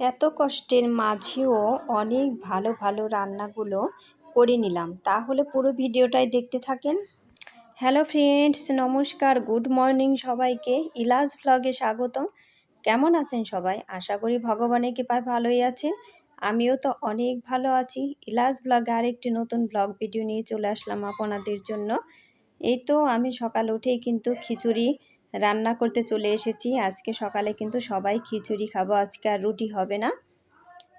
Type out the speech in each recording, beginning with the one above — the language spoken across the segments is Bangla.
এত কষ্টের মাঝেও অনেক ভালো ভালো রান্নাগুলো করে নিলাম। তাহলে পুরো ভিডিওটাই দেখতে থাকেন। হ্যালো ফ্রেন্ডস, নমস্কার, গুড মর্নিং সবাইকে। ইলাজ ভ্লগে স্বাগতম। কেমন আছেন সবাই? আশা করি ভগবানের কৃপায় ভালোই আছেন। আমিও তো অনেক ভালো আছি। ইলাজ ব্লগে আরেকটি নতুন ব্লগ ভিডিও নিয়ে চলে আসলাম আপনাদের জন্য। এই তো আমি সকাল উঠেই কিন্তু খিচুড়ি রান্না করতে চলে এসেছি। আজকে সকালে কিন্তু সবাই খিচুড়ি খাব। আজকে আর রুটি হবে না।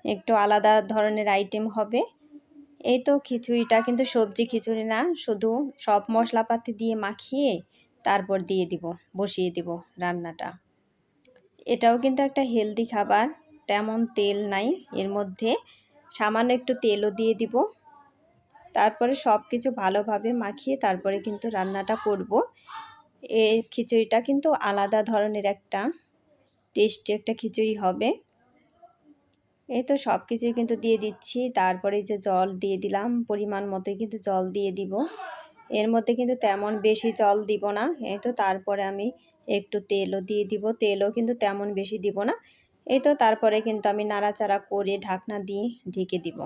একটু আলাদা ধরনের আইটেম হবে। এই তো খিচুড়িটা কিন্তু সবজি খিচুড়ি না, শুধু সব মশলাপাতি দিয়ে মাখিয়ে তারপর দিয়ে দিব, বসিয়ে দিব রান্নাটা। এটাও কিন্তু একটা হেলদি খাবার, তেমন তেল নাই। এর মধ্যে সামান্য একটু তেলও দিয়ে দিব। তারপরে সব কিছু ভালোভাবে মাখিয়ে তারপরে কিন্তু রান্নাটা করব। এই খিচুড়িটা কিন্তু আলাদা ধরনের একটা টেস্টি একটা খিচুড়ি হবে। এই তো সব কিছুই কিন্তু দিয়ে দিচ্ছি। তারপরে যে জল দিয়ে দিলাম, পরিমাণ মতোই কিন্তু জল দিয়ে দিব। এর মধ্যে কিন্তু তেমন বেশি জল দিব না। এই তো তারপরে আমি একটু তেলও দিয়ে দিব। তেলও কিন্তু তেমন বেশি দিব না। এই তো তারপরে কিন্তু আমি নাড়াচাড়া করে ঢাকনা দিয়ে ঢেকে দিব।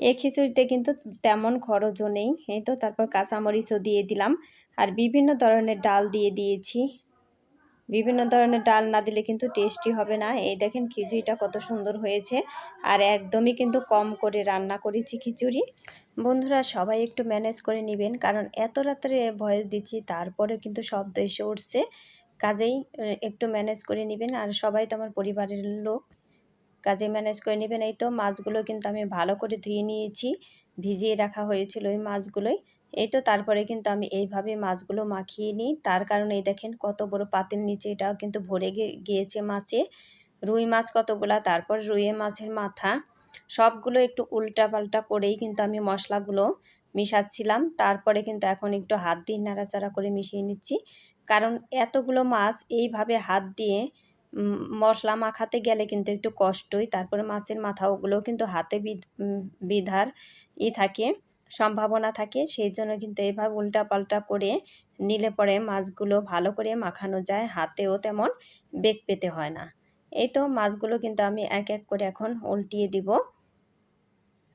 এই খিচুড়িতে কিন্তু তেমন খরচও নেই। এই তো তারপর কাঁচামরিচও দিয়ে দিলাম। আর বিভিন্ন ধরনের ডাল দিয়ে দিয়েছি। বিভিন্ন ধরনের ডাল না দিলে কিন্তু টেস্টি হবে না। এই দেখেন খিচুড়িটা কত সুন্দর হয়েছে। আর একদমই কিন্তু কম করে রান্না করেছি খিচুড়ি। বন্ধুরা, সবাই একটু ম্যানেজ করে নেবেন, কারণ এত রাত্রে ভয়েস দিচ্ছি তারপরে কিন্তু শব্দ এসে উঠছে। কাজেই একটু ম্যানেজ করে নেবেন। আর সবাই তো আমার পরিবারের লোক। কাজে ম্যানেজ করে নেবেন। এই তো মাছগুলো কিন্তু আমি ভালো করে ধুয়ে নিয়েছি, ভিজিয়ে রাখা হয়েছিল ওই মাছগুলোই। এই তো তারপরে কিন্তু আমি এইভাবে মাছগুলো মাখিয়ে নিই। তার কারণে এই দেখেন কত বড় পাতের নিচে, এটাও কিন্তু ভরে গিয়েছে মাছে। রুই মাছ কতগুলা, তারপর রুইয়ে মাছের মাথা। সবগুলো একটু উল্টা পাল্টা করেই কিন্তু আমি মশলাগুলো মিশাচ্ছিলাম। তারপরে কিন্তু এখন একটু হাত দিয়ে নাড়াচাড়া করে মিশিয়ে নিচ্ছি। কারণ এতগুলো মাছ এইভাবে হাত দিয়ে মশলা মাখাতে গেলে কিন্তু একটু কষ্টই। তারপরে মাছের মাথা ওগুলো কিন্তু হাতে বিধার ই থাকে, সম্ভাবনা থাকে। সেই জন্য কিন্তু এভাবে উল্টা পাল্টা করে নিলে পরে মাছগুলো ভালো করে মাখানো যায়। হাতেও তেমন বেগ পেতে হয় না। এই তো মাছগুলো কিন্তু আমি এক এক করে এখন উল্টিয়ে দিব।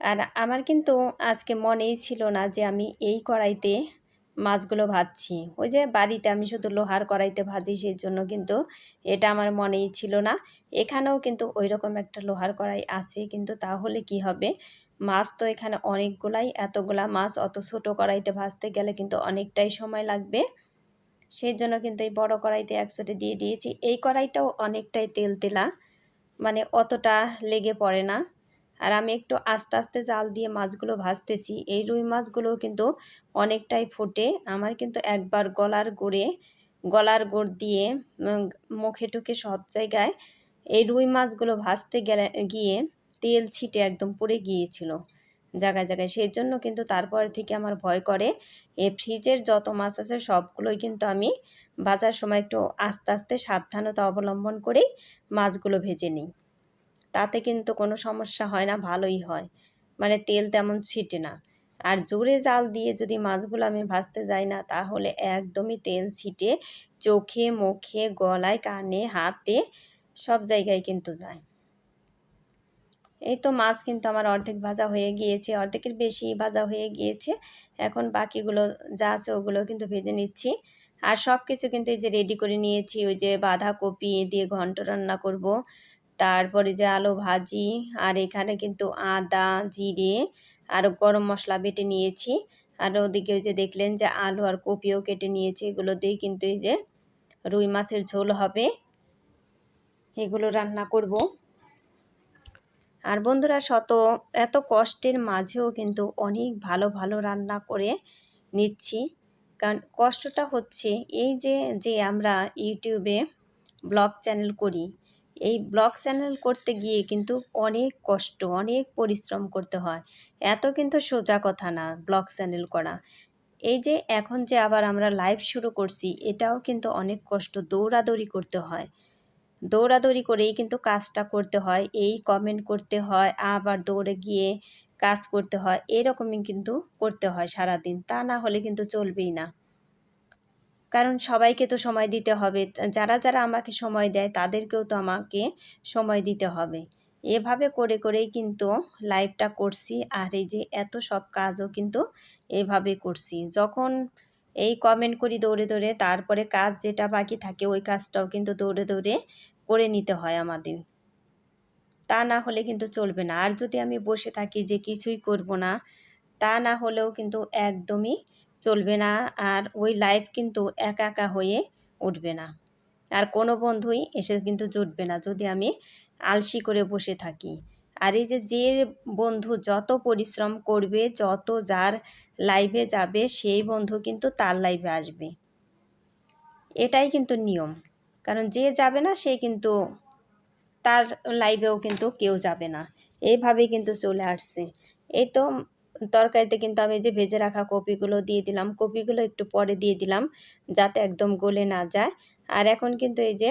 আর আমার কিন্তু আজকে মনেই ছিল না যে আমি এই কড়াইতে মাছগুলো ভাজছি। ওই যে বাড়িতে আমি শুধু লোহার কড়াইতে ভাজি সেই জন্য কিন্তু এটা আমার মনেই ছিল না। এখানেও কিন্তু ওই রকম একটা লোহার কড়াই আছে, কিন্তু তাহলে কি হবে? মাছ তো এখানে অনেকগুলাই, এতগুলা মাছ, অত ছোটো কড়াইতে ভাজতে গেলে কিন্তু অনেকটাই সময় লাগবে। সেই জন্য কিন্তু এই বড় কড়াইতে একসাথে দিয়ে দিয়েছি। এই কড়াইটাও অনেকটাই তেল তেলা মানে অতটা লেগে পড়ে না। আর আমি একটু আস্তে আস্তে জাল দিয়ে মাছগুলো ভাজতেছি। এই রুই মাছগুলো কিন্তু অনেকটাই ফোটে। আমার কিন্তু একবার গলার গোড়ে, গলার গোড় দিয়ে মুখে টুকে সব জায়গায় এই রুই মাছগুলো ভাজতে গেলে, গিয়ে তেল ছিটে একদম পড়ে গিয়েছিল জায়গায় জায়গায়। সেই জন্য কিন্তু তারপর থেকে আমার ভয় করে। এ ফ্রিজের যত মাছ আছে সবগুলোই কিন্তু আমি বাজার সময় একটু আস্তে আস্তে সাবধানতা অবলম্বন করেই মাছগুলো ভেজে নিই। তাতে কিন্তু কোনো সমস্যা হয় না, ভালোই হয়। মানে তেল তেমন ছিটে না। আর জোরে জাল দিয়ে যদি মাছগুলো আমি ভাজতে যাই না, তাহলে একদমই তেল ছিটে চোখে, মুখে, গলায়, কানে, হাতে সব জায়গায় কিন্তু যায়। এই তো মাছ কিন্তু আমার অর্ধেক ভাজা হয়ে গিয়েছে, অর্ধেকের বেশি ভাজা হয়ে গিয়েছে। এখন বাকিগুলো যা আছে ওগুলো কিন্তু ভেজে নিচ্ছি। আর সব কিছু কিন্তু এই যে রেডি করে নিয়েছি, ওই যে বাঁধাকপি দিয়ে ঘন্ট রান্না করব। তারপরে যে আলু ভাজি আর এখানে কিন্তু আদা, জিরে আর গরম মশলা বেটে নিয়েছি। আর ওদিকে যে দেখলেন যে আলু আর কপিও কেটে নিয়েছি। এগুলো দিয়ে কিন্তু এই যে রুই মাছের ঝোল হবে। এগুলো রান্না করব। আর বন্ধুরা শত, এত কষ্টের মাঝেও কিন্তু অনেক ভালো ভালো রান্না করে নিচ্ছি। কারণ কষ্টটা হচ্ছে এই যে যে আমরা ইউটিউবে ব্লগ চ্যানেল করি এই ব্লগ চ্যানেল করতে গিয়ে কিন্তু অনেক কষ্ট, অনেক পরিশ্রম করতে হয়। এত কিন্তু সোজা কথা না ব্লগ চ্যানেল করা। এই যে এখন যে আবার আমরা লাইভ শুরু করছি, এটাও কিন্তু অনেক কষ্ট। দৌড়াদৌড়ি করতে হয়। দৌড়াদৌড়ি করেই কিন্তু কাজটা করতে হয়। এই কমেন্ট করতে হয়, আবার দৌড়ে গিয়ে কাজ করতে হয়। এরকমই কিন্তু করতে হয় সারাদিন। তা না হলে কিন্তু চলবেই না। কারণ সবাইকে তো সময় দিতে হবে। যারা যারা আমাকে সময় দেয়, তাদেরকেও তো আমাকে সময় দিতে হবে। এভাবে করে, করেই কিন্তু লাইভটা করছি। আর এই যে এত সব কাজও কিন্তু এভাবে করছি। যখন এই কমেন্ট করি দৌড়ে দৌড়ে, তারপরে কাজ যেটা বাকি থাকে, ওই কাজটাও কিন্তু দৌড়ে দৌড়ে করে নিতে হয় আমাদের। তা না হলে কিন্তু চলবে না। আর যদি আমি বসে থাকি যে কিছুই করব না, তা না হলেও কিন্তু একদমই চলবে না আর ওই লাইফ কিন্তু একা একা হয়ে উঠবে না। আর কোনো বন্ধুই এসে কিন্তু জুটবে না যদি আমি আলসি করে বসে থাকি। আর এই যে যে বন্ধু যত পরিশ্রম করবে, যত যার লাইভে যাবে, সেই বন্ধু কিন্তু তার লাইভে আসবে। এটাই কিন্তু নিয়ম। কারণ যে যাবে না, সে কিন্তু তার লাইভেও কিন্তু কেউ যাবে না। এইভাবেই কিন্তু চলে আসছে। এই তো তরকারিতে কিন্তু আমি যে ভেজে রাখা কপিগুলো দিয়ে দিলাম, কপিগুলো একটু পরে দিয়ে দিলাম যাতে একদম গলে না যায়। আর এখন কিন্তু এই যে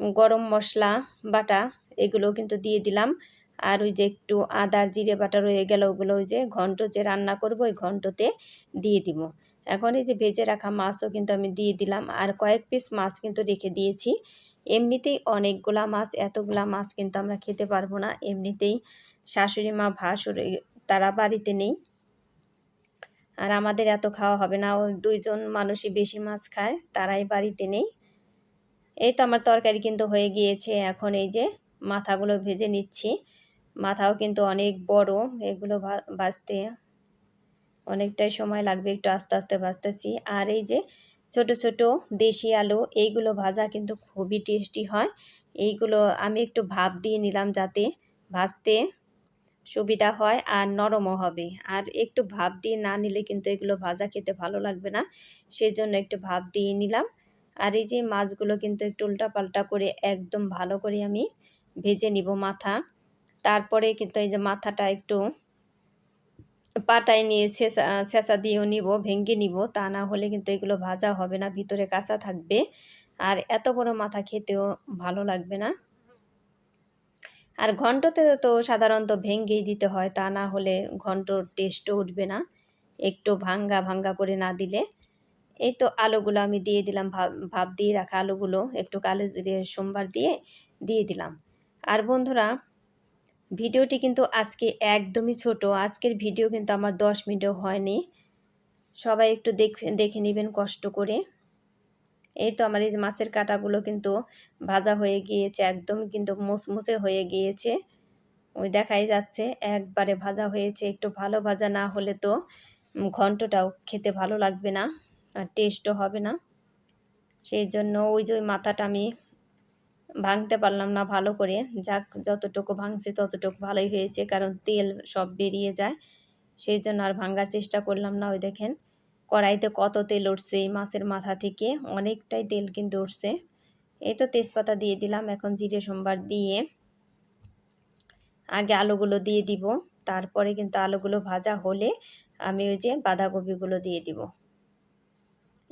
গরম মশলা, বাটা এগুলো কিন্তু দিয়ে দিলাম। আর ওই যে একটু আদার জিরে বাটা রয়ে গেল ওগুলো ওই যে ঘন্ট যে রান্না করব ওই ঘন্টতে দিয়ে দিব। এখন এই যে ভেজে রাখা মাছও কিন্তু আমি দিয়ে দিলাম। আর কয়েক পিস মাছ কিন্তু রেখে দিয়েছি। এমনিতেই অনেকগুলা মাছ, এতগুলা মাছ কিন্তু আমরা খেতে পারব না। এমনিতেই শাশুড়ি মা ভাসুরে তারা বাড়িতে নেই। আর আমাদের এত খাওয়া হবে না। ও দুইজন মানুষই বেশি মাছ খায়, তারাই বাড়িতে নেই। এই তো আমার তরকারি কিন্তু হয়ে গিয়েছে। এখন এই যে মাথাগুলো ভেজে নিচ্ছি। মাথাও কিন্তু অনেক বড়। এগুলো ভাজতে অনেকটাই সময় লাগবে। একটু আস্তে আস্তে ভাজতেছি। আর এই যে ছোট ছোট দেশি আলু, এইগুলো ভাজা কিন্তু খুবই টেস্টি হয়। এইগুলো আমি একটু ভাপ দিয়ে নিলাম যাতে ভাজতে সুবিধা হয় আর নরমও হবে। আর একটু ভাপ দিয়ে না নিলে কিন্তু এগুলো ভাজা খেতে ভালো লাগবে না। সেই জন্য একটু ভাপ দিয়ে নিলাম। আর এই যে মাছগুলো কিন্তু একটু উল্টাপাল্টা করে একদম ভালো করে আমি ভেজে নিব মাথা। তারপরে কিন্তু এই যে মাথাটা একটু পাটায় নিয়ে ছেঁচা ছেঁচা দিয়েও নিব, ভেঙে নিব। তা না হলে কিন্তু এগুলো ভাজা হবে না, ভিতরে কাঁচা থাকবে। আর এত বড় মাথা খেতেও ভালো লাগবে না। আর ঘন্টতে তো সাধারণত ভেঙ্গেই দিতে হয়, তা না হলে ঘন্টর টেস্টও উঠবে না। একটু ভাঙ্গা ভাঙ্গা করে না দিলে। এই তো আলুগুলো আমি দিয়ে দিলাম ভাব দিয়ে রাখা আলুগুলো একটু কালো জিরে সোমবার দিয়ে দিয়ে দিলাম। আর বন্ধুরা, ভিডিওটি কিন্তু আজকে একদমই ছোট, আজকের ভিডিও কিন্তু আমার দশ মিনিটও হয়নি। সবাই একটু দেখে দেখে নেবেন কষ্ট করে। এই তো আমার এই যে মাছের কাটাগুলো কিন্তু ভাজা হয়ে গিয়েছে, একদমই কিন্তু মুসমুসে হয়ে গিয়েছে। ওই দেখাই যাচ্ছে, একবারে ভাজা হয়েছে, একটু ভালো ভাজা না হলে তো ঘন্টটাও খেতে ভালো লাগবে না আর টেস্টও হবে না। সেই জন্য ওই যে মাথাটা আমি ভাঙতে পারলাম না ভালো করে, যাক যতটুকু ভাঙছে ততটুকু ভালোই হয়েছে, কারণ তেল সব বেরিয়ে যায়। সেই জন্য আর ভাঙার চেষ্টা করলাম না, ওই দেখেন। কড়াইতে কত তেল উঠছে, এই মাছের মাথা থেকে অনেকটাই তেল কিন্তু উঠছে। এই তো তেজপাতা দিয়ে দিলাম, এখন জিরে, সোমবার দিয়ে আগে আলুগুলো দিয়ে দিব। তারপরে কিন্তু আলুগুলো ভাজা হলে আমি ওই যে বাঁধাকপিগুলো দিয়ে দিব।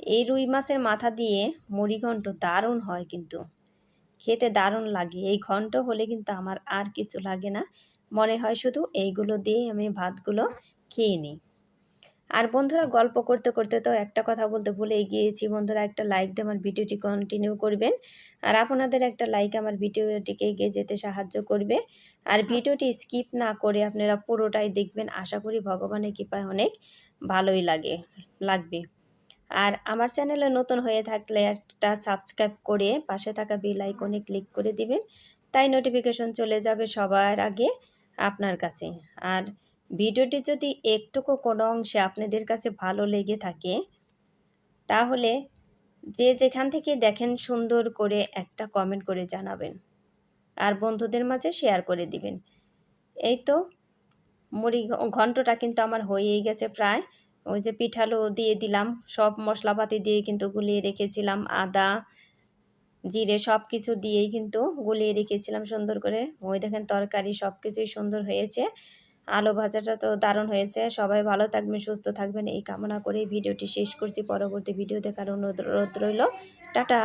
এই রুই মাছের মাথা দিয়ে মুড়ি ঘন্ট দারুণ হয় কিন্তু। খেতে দারুণ লাগে। এই ঘন্ট হলে কিন্তু আমার আর কিছু লাগে না। মনে হয় শুধু এইগুলো দিয়ে আমি ভাতগুলো খেয়ে নিই। আর বন্ধুরা গল্প করতে করতে তো একটা কথা বলতে ভুলে গিয়েছি। বন্ধুরা একটা লাইক দিয়ে আমার ভিডিওটি কন্টিনিউ করবেন। আর আপনাদের একটা লাইক আমার ভিডিওটিকে এগিয়ে যেতে সাহায্য করবে। আর ভিডিওটি স্কিপ না করে আপনারা পুরোটাই দেখবেন। আশা করি ভগবানের কৃপায় অনেক ভালোই লাগে, লাগবে। আর আমার চ্যানেলে নতুন হয়ে থাকলে একটা সাবস্ক্রাইব করে পাশে থাকা বেল আইকনে ক্লিক করে দিবেন। তাই নোটিফিকেশন চলে যাবে সবার আগে আপনার কাছে। আর ভিডিওটি যদি একটুকু কোনো অংশে আপনাদের কাছে ভালো লেগে থাকে, তাহলে যে যেখান থেকে দেখেন সুন্দর করে একটা কমেন্ট করে জানাবেন। আর বন্ধুদের মাঝে শেয়ার করে দিবেন। এই তো মুড়ি ঘন্টটা কিন্তু আমার হয়েই গেছে প্রায়। ওই যে পিঠালো দিয়ে দিলাম, সব মশলাপাতি দিয়ে কিন্তু গুলিয়ে রেখেছিলাম, আদা, জিরে সব কিছু দিয়েই কিন্তু গুলিয়ে রেখেছিলাম সুন্দর করে। ওই দেখেন তরকারি সব কিছুই সুন্দর হয়েছে। আলু ভাজাটা তো দারুণ হয়েছে। সবাই ভালো থাকবেন, সুস্থ থাকবেন। এই কামনা করে ভিডিওটি শেষ করছি। পরবর্তী ভিডিও দেখার অনুরোধ রইল। টাটা